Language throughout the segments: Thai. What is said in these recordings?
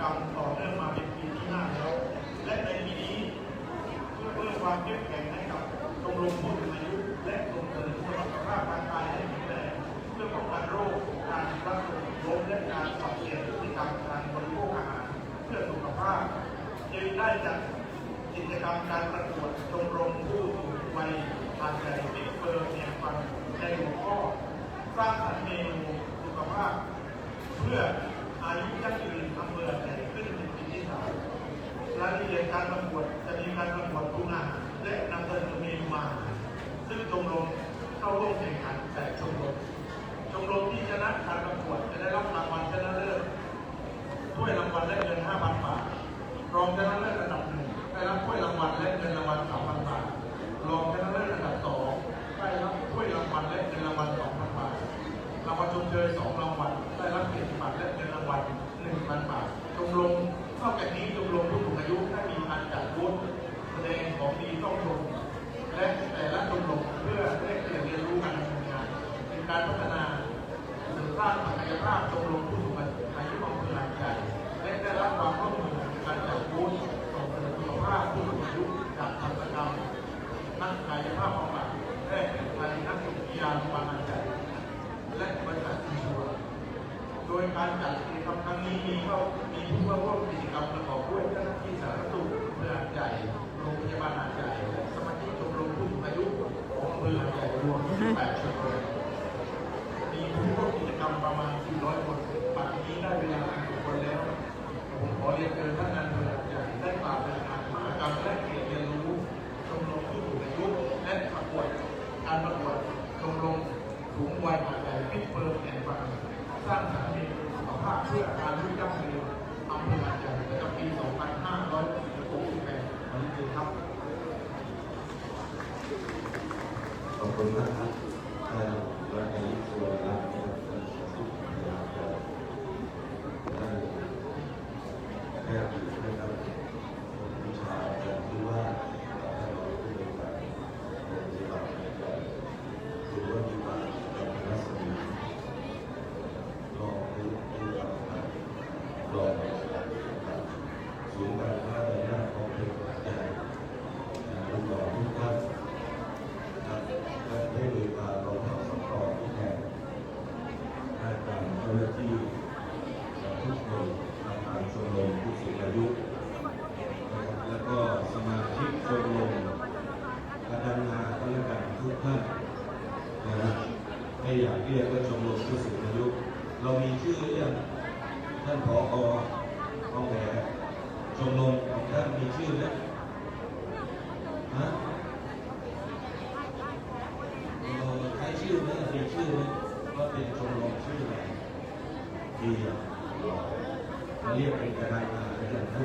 กรรมต่อเนื่องมาเป็นปีที่ห้าแล้ว และในปีนี้เพื่อเพิ่มความเข้มแข็งให้กับชมรมผู้สูงอายุและส่งเสริมสุขภาพร่างกายให้แข็งแรงเพื่อป้องกันโรคการรับล้มและการปรับเปลี่ยนพฤติกรรมการบริโภคอาหารเพื่อสุขภาพจึงได้จัดกิจกรรมการประกวดชมรมผู้สูงวัยทางใจบิ๊กเฟิร์มเนี่ยฟังในหัวข้อสร้างสรรค์เมนูสุขภาพ เพื่ออายุยั่งยืนอำเภอใหญ่ขึ้นเป็นปีที่สามรายละเอียดการประกวดจะมีการประกวดทุนอาหารและนำเสนอเมนูอาหารซึ่งชมรมเข้าร่วมแข่งขันแต่ชมรม ชมรมที่ชนะการประกวดจะได้รับรางวัลชนะเลิศ ถ้วยรางวัลและเงิน5,000 บาท รองชนะเลิศอันดับหนึ่งได้รับถ้วยรางวัลและเงินรางวัล3,000 บาท รองชนะเลิศอันดับสองได้รับถ้วยรางวัลและเงินรางวัล2,000 บาท รางวัลชมเชยสองรางวัล ได้รับเกียรติบัตรและเงินรางวัล1,000 บาทชมรมนอกจากนี้ชมรมผู้สูงอายุได้มีการจัดบูธแสดงของดีต้องชมและแต่ละชมรมเพื่อแลกเปลี่ยนเรียนรู้การดำเนินงานเป็นการพัฒนาเสริมสร้างศักยภาพชมรมผู้สูงอายุอำเภอหาดใหญ่และได้รับความร่วมมือในการจัดบูธส่งเสริมสุขภาพผู้สูงอายุจากทันตกรรมนักกายภาพบำบัดและกายนักวิทยาบาลหาดใหญ่ และบริษัทอินชัวร์โดย การจัดกิจกรรมครั้งนี้มีเข้ามีผู้เข้าร่วมกิจกรรมประกอบด้วยเจ้าหน้าที่สาธารณสุขอำเภอหาดใหญ่โรงพยาบาลหาดใหญ่และสมาชิกชมรมผู้สูงอายุของอำเภอหาดใหญ่รวม28ชมรมมีผู้ร่วมกิจกรรมประมาณ 400 คนปัจจุบันนี้ได้เวลา10คนแล้ว ผมขอเรียนเชิญท่านนายอำเภอหาดใหญ่ได้กล่าวในงานมหกรรมและเกียรติเรียนรู้ชมรมผู้สูงอายุและประกวดการประกวดชมรมสูงวัยหาดใหญ่ฟิตเฟิร์มแอนด์ฟังสร้างสรรค์เมาเพื่อการยุ่งยั่งยืนอำเภอหาดใหญ่ประจำปี 2568วันนี้คือครับ ขอบคุณมากครับท่านรัฐมนตรีสุวรรณรัตน์นะครับท่านสุภาพยาครับท่านแพทย์นะครับวิชาจะที่ว่าท่านรองผู้บริการโรงพยาบาลหัดใหญ่หรือว่ามีบาลกับรัศมีรองผู้ผู้รับการรองนะครับศูนย์การค้าในหน้าของเพชรหัดใหญ่ลูกหล่อทุกท่าน ครับและได้มีการรองรับสำรองที่แทนให้การเจ้าหน้าที่ทุกคนทำงานชมรมผู้สูงอายุนะครับแล้วก็สมาชิกชมรมคณะงานข้าราชการทุกท่านนะครับไม่อยากเรียกว่าชมรมผู้สูงอายุ เรามีชื่อหรือยัง ท่านผอห้องแหวนชมรมของท่านมีชื่อไหมฮะเราใช้ชื่อไหมมีชื่อไหมว่าเป็นชมรมชื่ออะไรดีมาเรียกเป็นกระดานงาอะไรอย่างนี้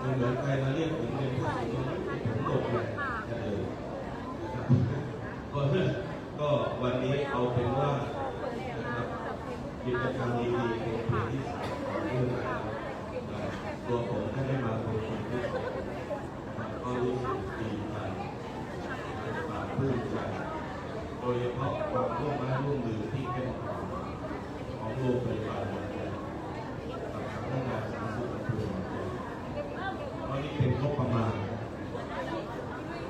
ไม่เหมือนใครมาเรียกผมเป็นผู้สูงอายุผมตกเลยจะเลยนะครับก็ก็วันนี้เอาเป็นว่านะครับกิจกรรมดีๆ ตัวผมก็ได้มาเป็นปีที่สองก็รู้สึกดีใจปราบปลื้มใจ โดยเฉพาะความร่วมไม้ร่วมมือที่เข้มแข็งของโรงพยาบาลหัวใจกับสำนักงานสาธารณสุขอำเภอหัวใจเพราะนี่เป็นงบประมาณ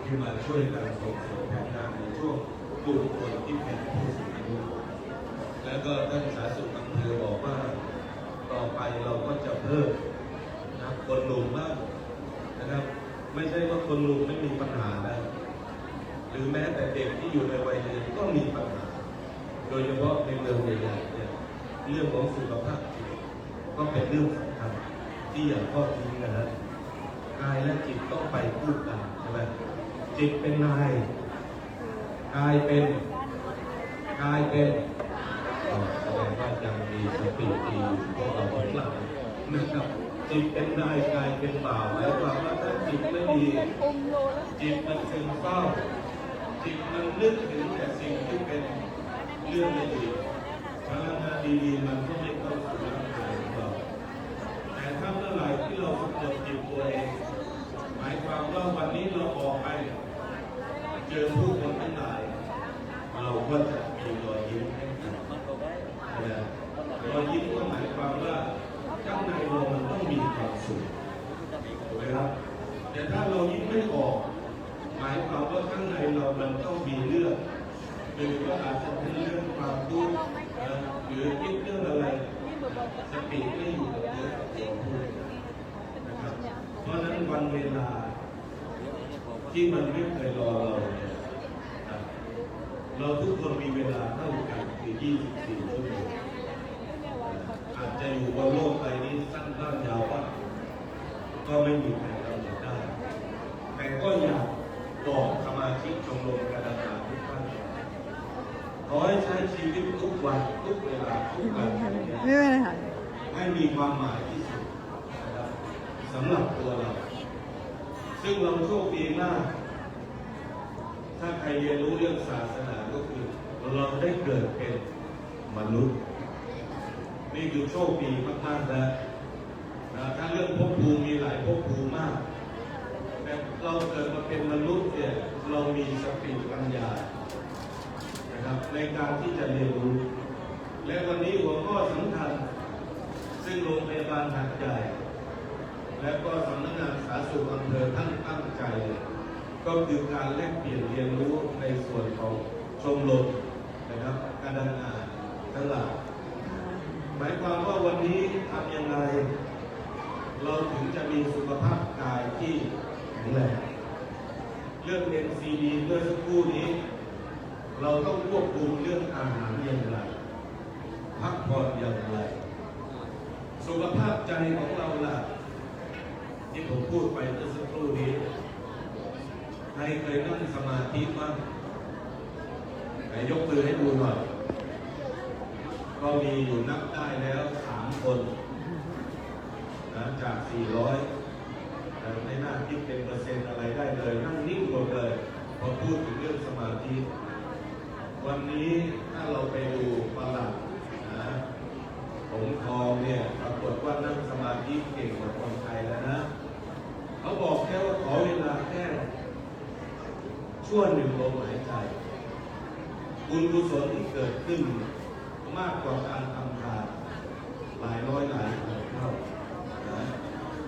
ที่มาช่วยกันส่งเสริมแผนงานในช่วงกลุ่มคนที่เป็นผู้สูงอายุแล้วก็ท่านสาธารณสุขอำเภอบอกว่า ต่อไปเราก็จะเพิ่ม คนหนุ่มบ้างนะครับ ไม่ใช่ว่าคนหนุ่มไม่มีปัญหานะหรือแม้แต่เด็กที่อยู่ในวัยเรียนก็มีปัญหา โดยเฉพาะในเมืองใหญ่ๆเนี่ยเรื่องของสุขภาพจิตก็เป็นเรื่องสำคัญที่อย่าทอดทิ้งนะฮะกายและจิตต้องไปคู่กันใช่ไหมจิตเป็นนายกายเป็นกายเป็นแสดงว่ายังมีสติดีพวกเราทั้งหลายนะครับ จิตเป็นนายกายเป็นบ่าวหมายความว่าถ้าจิตไม่ดีจิตมันซึมเศร้าจิตมันนึกถึงแต่สิ่งที่เป็นเรื่องไม่ดีพลังงานดีๆมันก็ไม่เข้าสู่ร่างกายของเราแต่ถ้าเมื่อไหร่ที่เราสะกดจิตตัวเองหมายความว่าวันนี้เราออกไปเจอผู้คนทั้งหลายเราก็จะมีรอยยิ้มให้กันรอยยิ้มก็หมายความว่า เจ้านายเรามันต้องมีความสุขถูกไหมครับแต่ถ้าเรายิ้มไม่ออก หมายความว่าข้างในเรามันต้องมีเรื่องหรือว่าอาจจะเป็นเรื่องความทุกข์หรือคิดเรื่องอะไรสติไม่อยู่กับเนื้อกับตัวพูนะครับเพราะฉะนั้นวันเวลาที่มันไม่เคยรอเราเนี่ยเราทุกคนมีเวลาเท่ากันคือ 24 ชั่วโมง จจะอยู่บนโลกใบนี้สั้นบ้างยาวบ้างก็ไม่มีใครกำหนดได้ แต่ก็อยากบอกสมาชิกชมรมการดำน้ำทุกท่านขอให้ใช้ชีวิตทุกวันทุกเวลาทุกวันไม่เป็นไรค่ะให้มีความหมายที่สุดนะครับสำหรับตัวเรา ซึ่งเราโชคดีมากถ้าใครเรียนรู้เรื่องศาสนาก็คือ เราได้เกิดเป็นมนุษย์ นี่คือโชคดีมากๆนะนะถ้าเรื่องภพภูมิมีหลายภพภูมิมากแต่เราเกิดมาเป็นมนุษย์เนี่ยเรามีสติปัญญานะครับในการที่จะเรียนรู้ และวันนี้หัวข้อสำคัญ ซึ่งโรงพยาบาลหัดใหญ่ และก็สำนักงานสาธารณสุขอำเภอท่านตั้งใจ ก็คือการแลกเปลี่ยนเรียนรู้ในส่วนของชมรมนะครับ การดังงานทั้งหลายหมายค วันนี้ทำยังไง เราถึงจะมีสุขภาพกายที่แข็งแรงเรื่อง NCD เมื่อสักครู่นี้ เราต้องควบคุมเรื่องอาหารอย่างไร พักผ่อนอย่างไร สุขภาพใจของเราล่ะ ที่ผมพูดไปเมื่อสักครู่นี้ ใครเคยนั่งสมาธิบ้างไหนยกมือให้ดูหน่อยก็มีอยู่นับได้แล้ว สามคนนะจาก 400แต่ไม่น่าคิดเป็นเปอร์เซ็นต์อะไรได้เลย นั่งนิ่งหมดเลยพอพูดถึงเรื่องสมาธิ วันนี้ถ้าเราไปดูประหลัดนะผมทองเนี่ยปรากฏว่านั่งสมาธิเก่งกว่าคนไทยแล้วนะ เขาบอกแค่ว่าขอเวลาแค่ชั่วหนึ่งลมหายใจบุญกุศลที่เกิดขึ้นมากกว่าการทำทานหลายร้อยหลายพันเท่านะ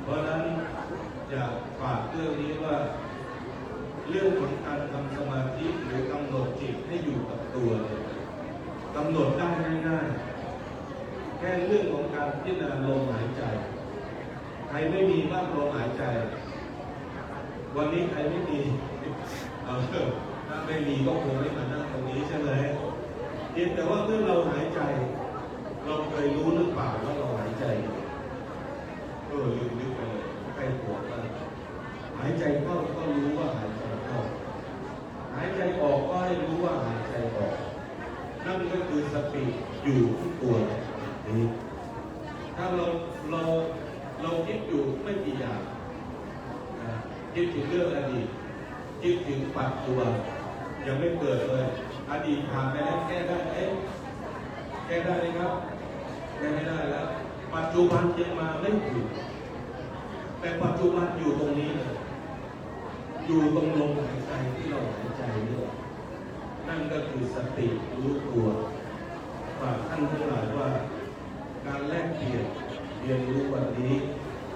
เพราะฉะนั้นอยากฝาก เรื่องนี้ว่า เรื่องของการทำสมาธิหรือกำหนดจิตให้อยู่กับตัวกำหนดได้ง่ายๆแค่เรื่องของการพิจารณาลมหายใจ ใครไม่มีบ้างลมหายใจ วันนี้ใครไม่มีเอาเถอะถ้าไม่มีก็คงไม่มานั่งตรงนี้ใช่ไหมเพียงแต่ว่าเมื่อเราหายใจ เราเคยรู้หรือเปล่าว่าเราหายใจเออลืมนึกไปเลยใครปวดบ้างายใจเข้าก็รู้ว่าหายใจเข้า หายใจออกก็ให้รู้ว่าหายใจออก นั่นก็คือสติอยู่ที่ตัวนี้ถ้าเราเราเราคิดอยู่ไม่กี่อย่างคิดถึงเรื่องอดีตคิดถึงปัจจุบันยังไม่เกิดเลย อดีตผ่านไปแล้วแก้ได้ไหมแก้ได้ไหมครับแก้ไม่ได้แล้ว ปัจจุบันยังมาไม่ถึงแต่ปัจจุบันอยู่ตรงนี้เลย อยู่ตรงลมหายใจที่เราหายใจนี่แหละนั่นก็คือสติรู้ตัวฝากท่านทั้งหลายว่า การแลกเปลี่ยนเรียนรู้วันนี้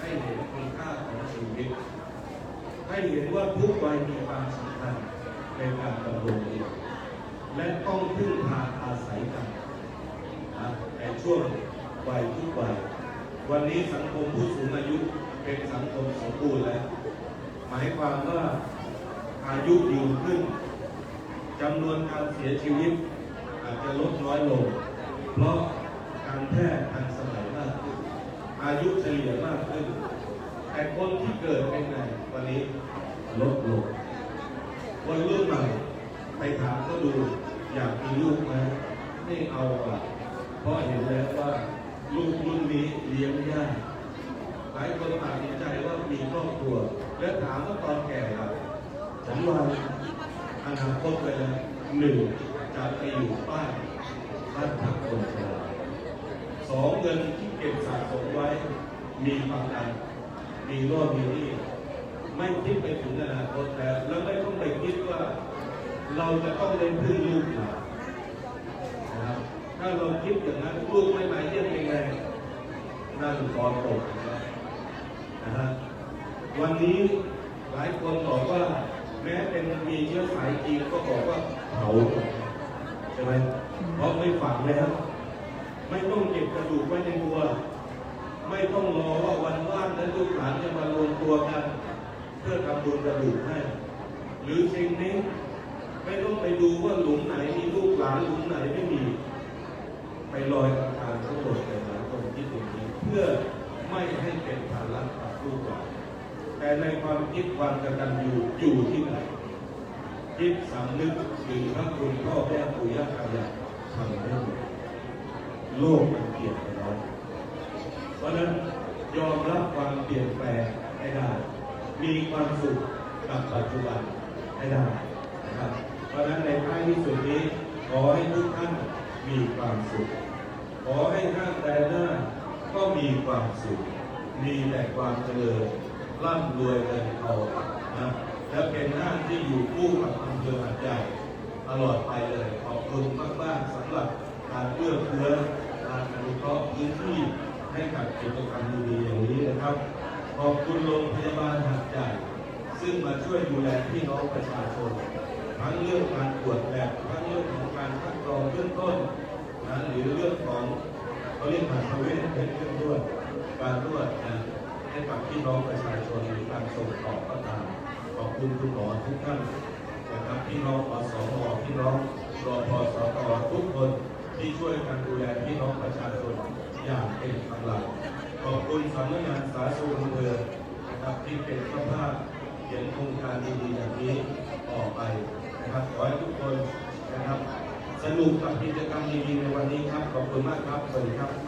ให้เห็นคุณค่าของชีวิต ให้เห็นว่าทุกวัยมีความสำคัญในการดำรงชีวิตและต้องพึ่งพาอาศัยกันนะในช่วงวัยทุกวัยวันนี้สังคมผู้สูงอายุเป็นสังคมสมบูรณ์แล้ว หมายความว่าอายุยืนขึ้นจำนวนการเสียชีวิต อาจจะลดน้อยลง เพราะการแพทย์ทันสมัยมากขึ้นอายุเฉลี่ยมากขึ้น แต่คนที่เกิดเป็นไงวันนี้ลดลงวันรุ่นใหม่ไปถามก็ดูอยากมีลูกไหมไม่เอาอะเพราะเห็นแล้วว่าลูกรุ่นนี้เลี้ยงยากหลายคนตัดสินใจว่ามีครอบครัว และถามว่าตอนแก่ล่ะฉันว่าอนาคตไปแล้วหนึ่งจะไปอยู่บ้านบ้านพักคนชราสองเงินที่เก็บสะสมไว้ มีประกันมีโน่นมีนี่ไม่คิดไปถึงอนาคตแล้วแล้วไม่ต้องไปคิดว่าเราจะต้องเล่นพึ่งลูกหลานนะครับถ้าเราคิดอย่างนั้นลูกไม่มาเยี่ยมยังไงนั่นคอตกนะฮะ วันนี้หลายคนบอกว่า แม้เป็นมีเชื้อสายจีนก็บอกว่าเผาใช่ไหมเพราะไม่ฝังแล้ว ไม่ต้องเก็บกระดูกไว้ในตัว ไม่ต้องรอว่าวันว่างนั้นลูกหลานจะมารวมตัวกัน เพื่อทำบุญกระดูกให้ หรือเชงเม้ไม่ต้องไปดูว่าหลุมไหนมีลูกหลานหลุมไหนไม่มี ไปลอยอังทั้งหมดเลยนะตรงที่ตรงนี้เพื่อไม่ให้เป็นภาระกับลูกหลาน แต่ในความคิดความกตัญญูอยู่ที่ไหน คิดสำนึกถึงพระคุณพ่อแม่ปู่ย่าตายายทำได้หมโลกมันเปลี่ยนไปแล้วเพราะนั้นยอมรับความเปลี่ยนแปลงให้ได้ มีความสุขกับปัจจุบันให้ได้นะครับเพราะฉะนั้นในท้ายที่สุดนี้ขอให้ทุกท่านมีความสุข ขอให้ท่านแต่หน้าก็มีความสุข มีแต่ความเจริญ ร่ำรวยเงินทองนะและเป็นหน้าที่อยู่คู่กับอำเภอหัดใหญ่ตลอดไปเลยขอบคุณมากๆสำหรับการเอื้อเฟื้อการอนุเคราะห์พื้นที่ให้กับกิจกรรมดีๆอย่างนี้นะครับ ขอบคุณโรงพยาบาลหัดใหญ่ ซึ่งมาช่วยดูแลพี่น้องประชาชน ทั้งเรื่องการตรวจแบบทั้งเรื่องของการคัดกรองเบื้องต้นนะหรือเรื่องของเขาเรียกผ่านเวชเป็นเรื่องด้วยการตรวจนะ ให้กับพี่น้องประชาชนหรือการส่งต่อก็ตามขอบคุณคุณหมอทุกท่านนะครับพี่น้องอสมพี่น้องรอพสตทุกคนที่ช่วยกันดูแลพี่น้องประชาชนอย่างเป็นกำลังขอบคุณสำนักงานสาธารณสุขอำเภอนะครับที่เป็นเจ้าภาพเขียนโครงการดีๆอย่างนี้ออกไปนะครับขอให้ทุกคนนะครับ สนุกกับกิจกรรมดีๆในวันนี้ครับ ขอบคุณมากครับ สวัสดีครับ